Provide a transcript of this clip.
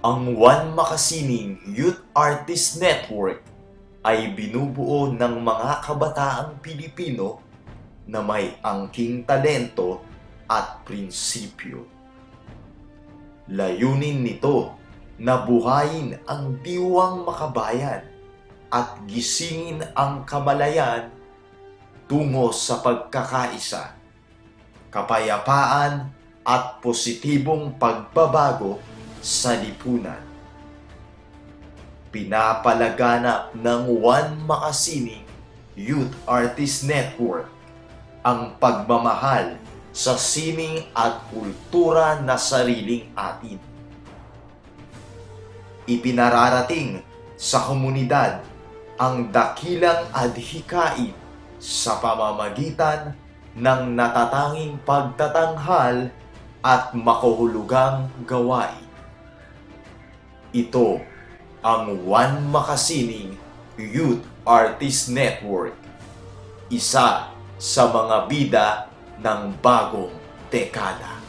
Ang One Makasining Youth Artist Network ay binubuo ng mga kabataang Pilipino na may angking talento at prinsipyo. Layunin nito na buhayin ang diwang makabayan at gisingin ang kamalayan tungo sa pagkakaisa, kapayapaan at positibong pagbabago sa lipunan. Pinapalaganap ng One Makasini Youth Artist Network ang pagmamahal sa sining at kultura na sariling atin. Ipinararating sa komunidad ang dakilang adhikain sa pamamagitan ng natatanging pagtatanghal at makuhulugang gawain. Ito ang One Makasining Youth Artist Network, isa sa mga bida ng bagong dekada.